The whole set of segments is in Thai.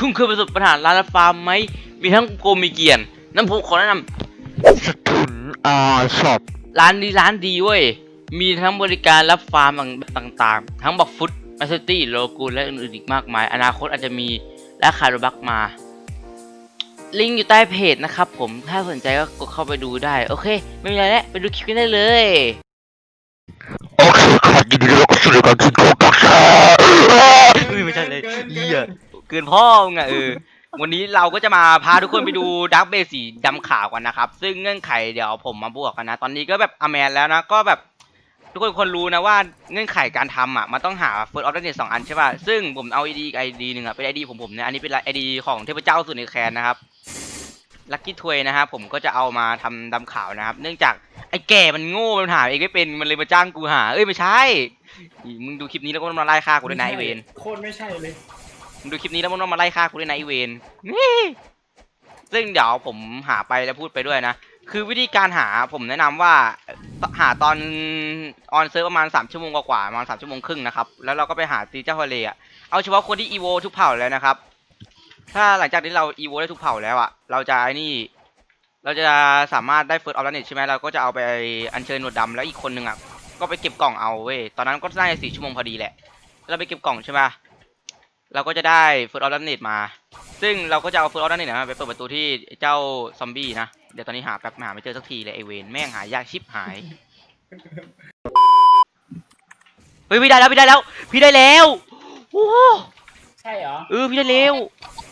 คุณเคยประสบปัญหาร้านฟาร์มไหม มีทั้งโกมิเกียนน้ำพุขอแนะนสถุนอาช็อปำร้านนี้ร้านดีเว้ย มีทั้งบริการรับฟาร์มต่างๆ ทั้งบักฟุตแมสตี้โลกูและอื่นๆอีกมากมาย อนาคตอาจจะมีและขายโรบักมา ลิงก์อยู่ใต้เพจนะครับผม ถ้าสนใจก็กดเข้าไปดูได้ โอเค ไม่มีอะไรแล้ว ไปดูคลิปกันได้เลย โอเคค่ะยินดีต้อนรับเข้าสู่รายการกินโกตักแซ่เฮ้ยไม่ใช่เลยเหี้ย เกินพ่อมึงอะเออ วันนี้เราก็จะมาพาทุกคนไปดูดักเบสีดำขาวกันนะครับ ซึ่งเงื่อนไขเดี๋ยวผมมาบวกกันนะ ตอนนี้ก็แบบอแมนแล้วนะ ก็แบบ ทุกคนควรรู้นะว่าเงื่อนไขการทำอะ มันต้องหา First of the Net สองอันใช่ป่ะ ซึ่งผมเอา ID อีก ID หนึ่งอะ เป็น ID ผมผมเนี่ยอันนี้เป็น ID ของเทพเจ้าสุดในแคนนะครับ ลัคกี้ทวยนะครับผมก็จะเอามาทำดำขาวนะครับ เนื่องจากไอ้แก่มันโง่มันหาเองไม่เป็น มันเลยมาจ้างกูหา เอ้ยไม่ใช่ มึงดูคลิปนี้แล้วก็มาไล่ฆ่ากูด้วยนะไอเวน โคตรไม่ใช่เลย มึงดูคลิปนี้แล้วมึงต้องมาไล่ฆ่ากูด้วยนะไอเวนนี่ซึ่งเดี๋ยวผมหาไปแล้วพูดไปด้วยนะ คือวิธีการหาผมแนะนำว่าหาตอนออนเซิร์ฟประมาณ 3 ชั่วโมงกว่าๆประมาณ3ชั่วโมงครึ่งนะครับ แล้วเราก็ไปหาตีเจ้าทะเลอะเอาเฉพาะคนที่อีโวทุกเผ่าแล้วนะครับ ถ้าหลังจากที่เราอีโวได้ทุกเผ่าแล้วอะเราจะไอ้นี่ เราจะสามารถได้เฟิร์สออฟเน็ตใช่ไหมเราก็จะเอาไปอัญเชิญหนวดดำแล้วอีกคนหนึ่งอะก็ไปเก็บกล่องเอาเว้ย ตอนนั้นก็น่าจะสี่ชั่วโมงพอดีแหละ เราไปเก็บกล่องใช่ไหม เราก็จะได้เฟิร์สออฟเน็ตมา ซึ่งเราก็จะเอาเฟิร์สออฟเน็ตนะไปเปิดประตูที่เจ้าซอมบี้นะ เดี๋ยวตอนนี้หาแป๊บหาไม่เจอสักทีเลยไอเวนแม่งหายากชิบหาย เฮ้ยพี่ได้แล้วพี่ได้แล้ว พี่ได้แล้วโอ้โหใช่เหรอเออพี่ได้แล้ว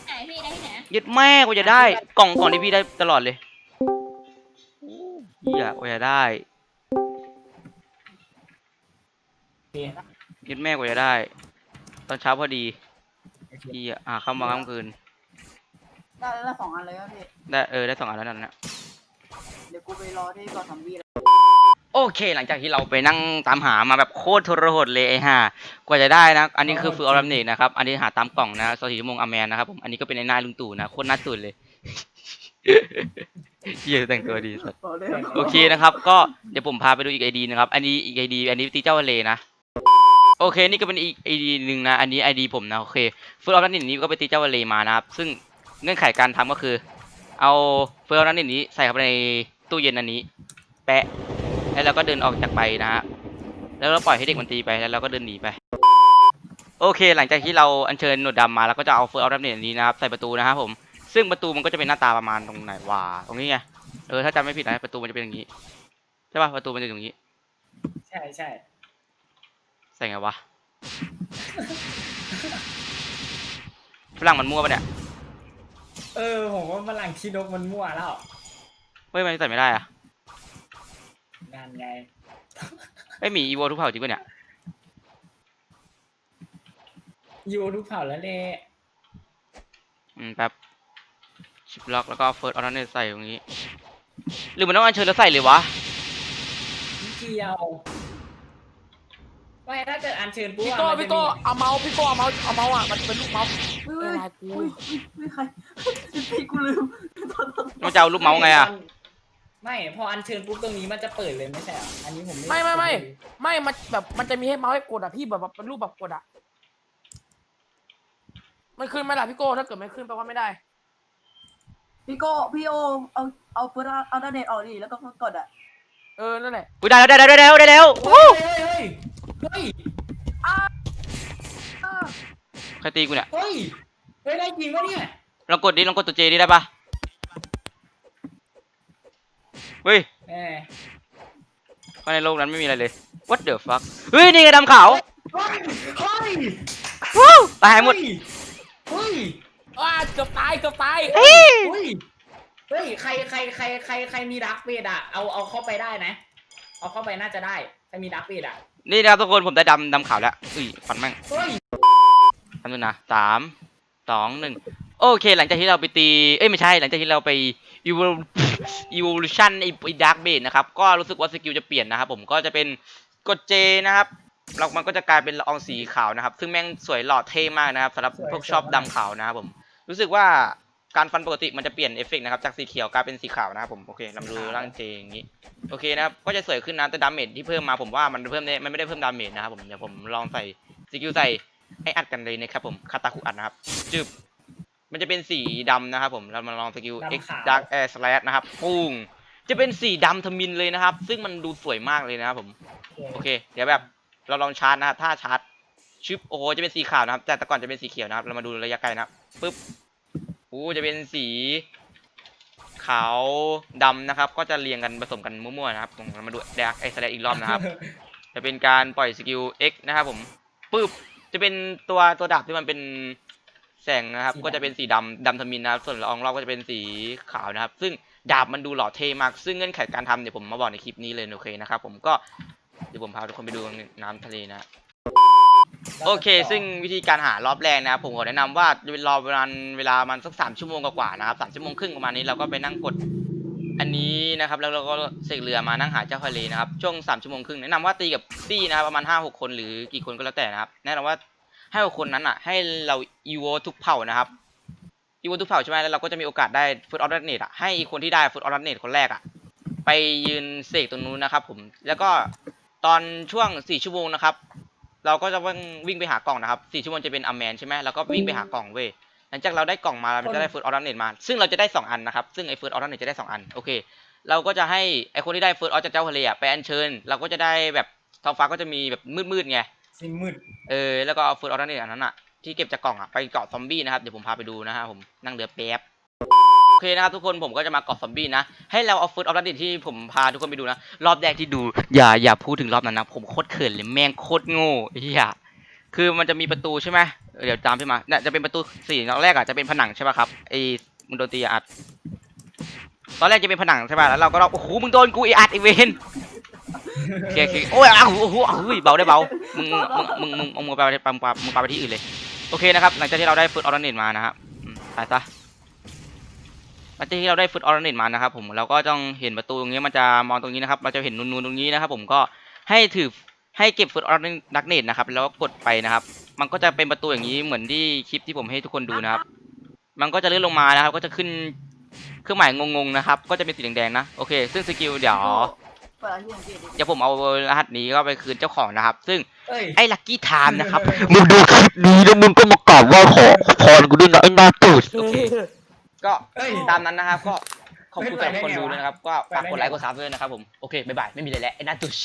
ไหนพี่ได้ที่ไหนยึดแม่กว่าจะได้ กล่องกล่องที่พี่ได้ตลอดเลยเฮียกว่าจะได้โอเคยึดแม่กว่าจะได้ ตอนเช้าพอดี เฮียอ่าเข้ามาค่ำคืน ได้แล้วสองอันเลยครับพี่ ได้เออได้สองอันแล้วนั่นนะเดี๋ยวกูไปรอที่ก่อนทำวีแล้วโอเค หลังจากที่เราไปนั่งตามหามาแบบโคตรทรหดเลยไอ้ห่ากว่าจะได้นะ อันนี้คือฟิลออรัมเนตนะครับ อันนี้หาตามกล่องนะสสี่ชั่วโมงอแมนนะครับผมอันนี้ก็เป็นในหน้าลุงตู่นะโคตรน่าสุดเลยเฮียแต่งตัวดีสัสต่อเลย โอเคนะครับ ก็เดี๋ยวผมพาไปดูอีกไอดีนะครับ อันนี้อีกไอดี อันนี้ตีเจ้าทะเลนะ โอเค นี่ก็เป็นอีกไอดีหนึ่งนะ อันนี้ไอดีผมนะ โอเคฟิลออรัมเนตนี้ก็ไปตีเจ้าทะเลมานะครับ ซึ่งเงื่อนไขการทำก็คือ เอาฟิลออรัมเนตนี้ใส่เข้าไปในตู้เย็นอันนี้ แปะ แล้วเราก็เดินออกจากไปนะฮะ แล้วเราปล่อยให้เด็กมันตีไป แล้วเราก็เดินหนีไป โอเค หลังจากที่เราอัญเชิญหนวดดำมา แล้วก็จะเอาเฟิร์สออฟดับเนตนี้นะครับ ใส่ประตูนะครับผม ซึ่งประตูมันก็จะเป็นหน้าตาประมาณตรงไหนวะ ตรงนี้ไง เออ ถ้าจำไม่ผิดนะ ประตูมันจะเป็นอย่างนี้ ใช่ป่ะ ประตูมันจะอยู่อย่างนี้ ใช่ใช่ ใส่ไงวะฝรั่งมันมั่วปะเนี่ยเออผมว่าฝรั่งขี้นกมันมั่วแล้วเฮ้ยมันใส่ไม่ได้อะงานไงไอยหมีอีโวทุกเผ่าจริงปะเนี่ยอยู่ทุกเผ่าแล้วเลยอืมแป๊บชิปล็อกแล้วก็เฟิร์สออฟดับเนตใส่ตรงนี้ หรือมันต้องอัญเชิญแล้วใส่เลยวะ ไม่เกี่ยว ไม่ถ้าเกิดอัญเชิญปุ๊บพี่อะโก้มันจะพี่โก้เอาเมาส์พี่โก้เอาเมาส์เอาเมาส์อะมันเป็นลูกเมาส์อุ้ยเวอุ้ยลากูอุ้ยอุ้ยใครพี่กูลืมโทษโทษมันจะเอาลูกเมาส์ไงอะไม่พออัญเชิญปุ๊บตรงนี้มันจะเปิดเลยไม่ใช่เหรออันนี้ผมไม่ไม่ไม่ไม่มันแบบมันจะมีให้เมาส์ให้กดอะพี่แบบแบบเป็นรูปแบบกดอะมันขึ้นไหมล่ะพี่โก้ถ้าเกิดไม่ขึ้นแปลว่าไม่ได้ พี่โก้พี่โอเอาเอาเฟิร์สเอาด้านเน็ตออกดิแล้วก็กดอะเออนั่นแหละ อุ้ยได้แล้วได้แล้วได้แล้วได้แล้ว เฮ้ยเฮ้ยเฮ้ย เฮ้ยอ้าใครตีกูเนี่ยเฮ้ยเฮ้ยได้จริงวะเนี่ยลองกดดิลองกดตัวเจดิได้ปะเฮ้ยแหมข้างในโลกนั้นไม่มีอะไรเลย what the fuck เฮ้ยนี่ไงดำขาวเฮ้ยเฮ้ยวู้ตายหมด เฮ้ยอ้าเกือบตายเกือบตายเฮ้ย เฮ้ยเฮ้ยใครใครใครใครใครมีดักเบดอะเอาเอาเข้าไปได้นะ เอาเข้าไปน่าจะได้ใครมีดักเบดอะ นี่นะครับทุกคนผมได้ดำดำขาวแล้วอุ้ยฟันแม่งทำดูนะสามสองหนึ่งโอเค หลังจากที่เราไปตี เอ้ยไม่ใช่ หลังจากที่เราไป evol evolution ไอ้ไอ้ dark base นะครับ ก็รู้สึกว่าสกิลจะเปลี่ยนนะครับผมก็จะเป็นกด J นะครับแล้วมันก็จะกลายเป็นละอองสีขาวนะครับ ซึ่งแม่งสวยหล่อเท่มากนะครับสำหรับพวกชอบดำขาวนะครับผม รู้สึกว่า การฟันปกติมันจะเปลี่ยนเอฟเฟกต์นะครับจากสีเขียวกลายเป็นสีขาวนะครับผมโอเคลำดูร่างเจอย่างนี้โอเคนะครับก็จะสวยขึ้นนะแต่ดาเมจที่เพิ่มมาผมว่ามันเพิ่มได้มันไม่ได้เพิ่มดาเมจนะครับผมเดี๋ยวผมลองใส่สกิลใส่ให้อัดกันเลยนะครับผมคาตาคุอัดนะครับจึบมันจะเป็นสีดำนะครับผมเรามาลองสกิลดำ X ขาว Dark Air Slash นะครับปุ้งจะเป็นสีดำทมินเลยนะครับ ซึ่งมันดูสวยมากเลยนะครับผม โอเค เดี๋ยวแบบเราลองชาร์จนะครับถ้าชาร์จชึบโอ้โหจะเป็นสีขาวนะครับ แต่แต่ก่อนจะเป็นสีเขียวนะครับ เรามาดูระยะไกลนะครับปึ๊บโอ้จะเป็นสี ขาวดำนะครับ ก็จะเรียงกันผสมกันมั่วๆนะครับผมเรามาดูแดกไอสแลอีกรอบนะครับ จะเป็นการปล่อยสกิล X นะครับผมปึ๊บจะเป็นตัวตัวดาบที่มันเป็นแสงนะครับสีดำก็จะเป็นสีดำดำทมินนะครับ ส่วนละอองรอบก็จะเป็นสีขาวนะครับ ซึ่งดาบมันดูหล่อเท่มาก ซึ่งเงื่อนไขการทำเดี๋ยวผมมาบอกในคลิปนี้เลยโอเคนะครับ ผมก็เดี๋ยวผมพาทุกคนไปดูน้ำทะเลนะ โอเค ซึ่งวิธีการหารอบแรกนะครับผมขอแนะนำว่าจะเป็นรอเวลาเวลามันสักสามชั่วโมงกว่าๆนะครับสามชั่วโมงครึ่งประมาณนี้เราก็ไปนั่งกดอันนี้นะครับ แล้วเราก็เสกเรือมานั่งหาเจ้าทะเลนะครับช่วงสามชั่วโมงครึ่งแนะนำว่าตีกับตี้นะครับประมาณห้าหกคนหรือกี่คนก็แล้วแต่นะครับแนะนำว่าให้หกคนนั้นอะ ให้เราอีโวทุกเผ่านะครับอีโวทุกเผ่าใช่ไหมแล้วเราก็จะมีโอกาสได้ฟุตออฟเนตอะให้อีกคนที่ได้ฟุตออฟเนตคนแรกอะไปยืนเสกตรงนู้นนะครับผมแล้วก็ตอนช่วงสี่ชั่วโมงนะครับ เราก็จะวิ่งวิ่งไปหากล่องนะครับสี่ชั่วโมงจะเป็นอแมนใช่ไหมแล้วก็วิ่งไปหากล่องเว้ยหลังจากเราได้กล่องมาเราจะได้ฟุตออฟเนตมา ซึ่งเราจะได้สองอันนะครับ ซึ่งไอ้ฟุตออฟเนตจะได้สองอัน โอเค เราก็จะให้ไอคนที่ได้เฟิร์สออจากเจ้าทะเลอะไปอัญเชิญ เราก็จะได้แบบท้องฟ้าก็จะมีแบบมืดๆไงสีมืด เออ แล้วก็เอาเฟิร์สออนั่นอันนั้นอะที่เก็บจากกล่องอะไปเกาะซอมบี้นะครับ เดี๋ยวผมพาไปดูนะครับผมนั่งเรือแป๊บโอเคนะครับทุกคนผมก็จะมาเกาะซอมบี้นะ ให้เราเอาเฟิร์สออนั่นที่ผมพาทุกคนไปดูนะ รอบแรกที่ดูอย่าอย่าพูดถึงรอบนั้นนะ ผมโคตรเขินเลยแม่งโคตรโง่ไอ้เหี้ยคือมันจะมีประตูใช่ไหมเดี๋ยวตามพี่มาเนี่ยจะเป็นประตูสี่ตอนแรกอะจะเป็นผนังใช่ป่ะครับไอ้มึงโดนตีอัด ตอนแรกจะเป็นผนังใช่ป่ะแล้วเราก็เราโอ้โหมึงโดนกูอีอัดอีเวนโอเคโอเคโอ้ยอ้าวโอ้โหเฮ้ยเบาได้เบามึงมึงมึงมึงเอามือไปไปไปไปมึงไปไปที่อื่นเลยโอเคนะครับหลังจากที่เราได้ฟุตออร์เนตมานะครับอืมตายซะ หลังจากที่เราได้ฟุตออร์เนตมานะครับผมเราก็ต้องเห็นประตูตรงนี้มันจะมองตรงนี้นะครับเราจะเห็นนูนๆตรงนี้นะครับผมก็ให้ถือให้เก็บฟุตออร์นักเนตนะครับแล้วก็กดไปนะครับ มันก็จะเป็นประตูอย่างนี้เหมือนที่คลิปที่ผมให้ทุกคนดูนะครับ มันก็จะเลื่อนลงมานะครับ ก็จะขึ้นเครื่องหมายงงๆนะครับ ก็จะเป็นสีแดงๆนะโอเค ซึ่งสกิลเดี๋ยวเปิดที่สังเกตดิเดี๋ยวผมเอารหัสนี้ก็ไปคืนเจ้าของนะครับ ซึ่งเอ้ยไอ้ลัคกี้ไทม์นะครับมึงดูคลิปนี้แล้วมึงก็มากราบไหว่าขอพรกูด้วยนะไอ้หน้าตูดโอเค ก็เอ้ย ตามนั้นนะครับ ก็ขอบคุณไม่สำหรับคนไปได้ไงดูวะด้วยนะครับ ก็ฝากกดไลค์ไปกได้ไงวะดซับด้วยนะครับผม โอเค บ๊ายบาย ไม่มีอะไรแล้วไอ้หน้าตุช